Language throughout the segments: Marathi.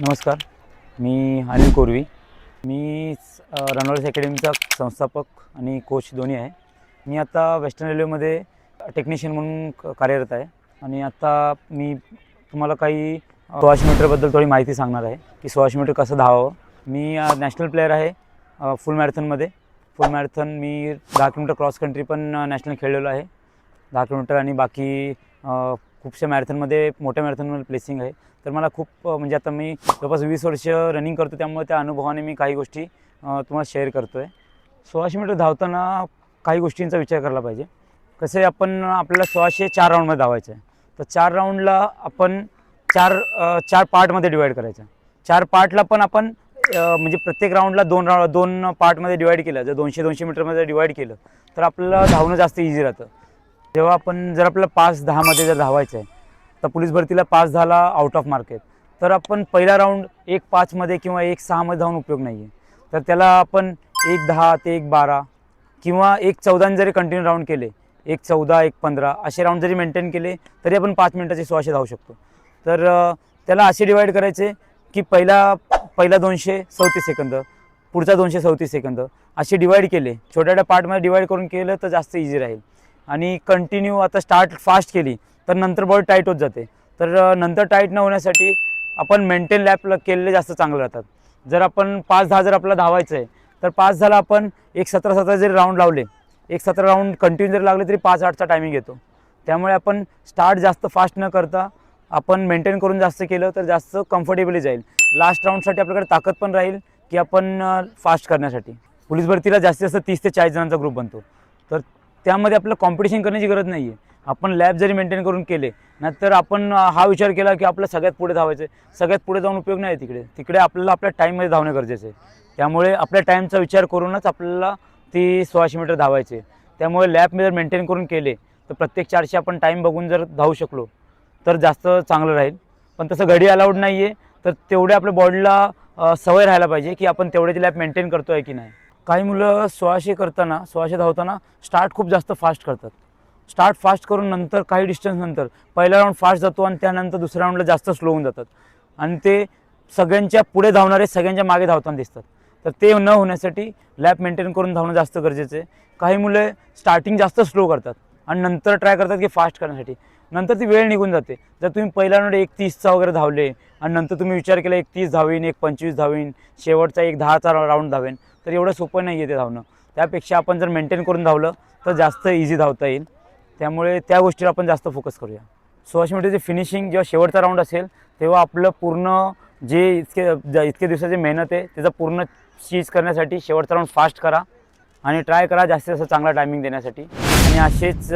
नमस्कार. मी अनिल कोरवी. मी रनवर्स अकॅडमीचा संस्थापक आणि कोच दोन्ही आहे. मी आता वेस्टर्न रेल्वेमध्ये टेक्निशियन म्हणून क- कार्यरत आहे. आणि आता मी तुम्हाला काही सोळाशे मीटरबद्दल थोडी माहिती सांगणार आहे की सोळाशे मीटर कसं धावावं. मी नॅशनल प्लेअर आहे फुल मॅरेथॉनमध्ये फुल मॅरेथॉन मी दहा किलोमीटर क्रॉस कंट्री पण नॅशनल खेळलेलो आहे. दहा किलोमीटर आणि बाकी खूपशा मॅरेथॉनमध्ये मोठ्या मॅरेथॉनमध्ये प्लेसिंग आहे. तर मला खूप म्हणजे आता मी जवळपास वीस वर्ष रनिंग करतो त्यामुळे त्या अनुभवाने मी काही गोष्टी तुम्हाला शेअर करतो आहे सोळाशे मीटर धावताना काही गोष्टींचा विचार करायला पाहिजे. कसं आहे आपण आपल्याला सोळाशे चार राऊंडमध्ये धावायचं आहे. तर चार राऊंडला आपण चार चार पार्टमध्ये डिवाईड करायचं चार पार्टला पण आपण म्हणजे प्रत्येक राऊंडला दोन राऊंड दोन पार्टमध्ये डिवाईड केलं. जर दोनशे दोनशे मीटरमध्ये डिवाईड केलं तर आपल्याला धावणं जास्त इझी राहतं. जेव्हा आपण जर आपल्याला पाच दहामध्ये जर धावायचं आहे तर पोलीस भरतीला पाच दहाला आउट ऑफ मार्केट तर आपण पहिला राऊंड एक पाचमध्ये किंवा एक सहामध्ये धावून उपयोग नाही आहे तर त्याला आपण एक दहा ते एक बारा किंवा एक चौदाने जरी कंटिन्यू राऊंड केले एक चौदा एक पंधरा असे राऊंड जरी मेंटेन केले तरी आपण पाच मिनटाचे सोळाशे धावू शकतो. तर त्याला असे डिवाईड करायचे की पहिला पहिला दोनशे चौतीस सेकंद पुढचा दोनशे चौतीस सेकंद असे डिवाईड केले. छोट्या छोट्या पार्टमध्ये डिवाईड करून केलं तर जास्त इझी राहील. आणि कंटिन्यू आता स्टार्ट फास्ट केली तर नंतर बॉडी टाईट होत जाते. तर नंतर टाईट न होण्यासाठी आपण मेंटेन लॅप केलेले जास्त चांगले राहतात. जर आपण पाच दहा जर आपला धावायचं आहे तर पाच झाला आपण एक सतरा सतरा जरी राऊंड लावले एक सतरा राऊंड कंटिन्यू जरी लागले तरी पाच आठचा टायमिंग येतो. त्यामुळे आपण स्टार्ट जास्त फास्ट न करता आपण मेंटेन करून जास्त केलं तर जास्त कम्फर्टेबली जाईल. लास्ट राऊंडसाठी आपल्याकडे ताकद पण राहील की आपण फास्ट करण्यासाठी. पोलीस भरतीला जास्तीत जास्त तीस ते चाळीस जणांचा ग्रुप बनतो. तर त्यामध्ये आपलं कॉम्पिटिशन करण्याची गरज नाही आहे आपण लॅब जरी मेंटेन करून केले नाहीतर आपण हा विचार केला की आपलं सगळ्यात पुढे धावायचं आहे सगळ्यात पुढे जाऊन उपयोग नाही आहे तिकडे. तिकडे आपल्याला आपल्या टाईममध्ये धावणं गरजेचं आहे त्यामुळे आपल्या टाईमचा विचार करूनच आपल्याला ती सोळाशे मीटर धावायचे त्यामुळे लॅब जर मेंटेन करून केले तर प्रत्येक चारशे आपण टाईम बघून जर धावू शकलो तर जास्त चांगलं राहील. पण तसं घडी अलाउड नाही आहे तर तेवढे आपल्या बॉडीला सवय राहायला पाहिजे की आपण तेवढ्याची लॅब मेंटेन करतो आहे की नाही. काही मुलं सोळाशे करताना सोळाशे धावताना स्टार्ट खूप जास्त फास्ट करतात. स्टार्ट फास्ट करून नंतर काही डिस्टन्स नंतर पहिला राऊंड फास्ट जातो आणि त्यानंतर दुसऱ्या राऊंडला जास्त स्लो होऊन जातात. आणि ते सगळ्यांच्या पुढे धावणारे सगळ्यांच्या मागे धावताना दिसतात. तर ते न होण्यासाठी लॅब मेंटेन करून धावणं जास्त गरजेचं आहे. काही मुले स्टार्टिंग जास्त स्लो करतात. आणि नंतर ट्राय करतात की फास्ट करण्यासाठी. नंतर ती वेळ निघून जाते. जर तुम्ही पहिला एक तीसचा वगैरे धावले आणि नंतर तुम्ही विचार केला एक तीस धावीन एक पंचवीस धावीन शेवटचा एक दहाचा राऊंड धावेन तर एवढं सोपं नाही आहे ते धावणं. त्यापेक्षा आपण जर मेंटेन करून धावलं तर जास्त इझी धावता येईल. त्यामुळे त्या गोष्टीवर आपण जास्त फोकस करूया. सोळाशे मीटरचे फिनिशिंग जेव्हा शेवटचा राऊंड असेल तेव्हा आपलं पूर्ण जे इतके ज- इतके दिवसाची मेहनत आहे त्याचा पूर्ण चीज करण्यासाठी शेवटचा राऊंड फास्ट करा आणि ट्राय करा जास्तीत जास्त चांगला टायमिंग देण्यासाठी. आणि असेच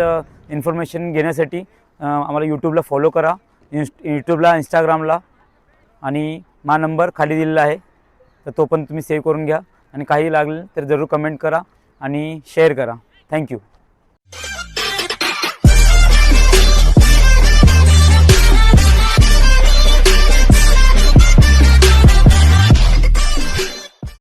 इन्फॉर्मेशन घेण्यासाठी आम्हाला यूट्यूबला फॉलो करा इन्स्ट यूट्यूबला इंस्टाग्रामला आणि मा नंबर खाली दिलेला आहे. तर तो पण तुम्ही सेव्ह करून घ्या. आणि काही लागलं तर जरूर कमेंट करा आणि शेअर करा. थँक्यू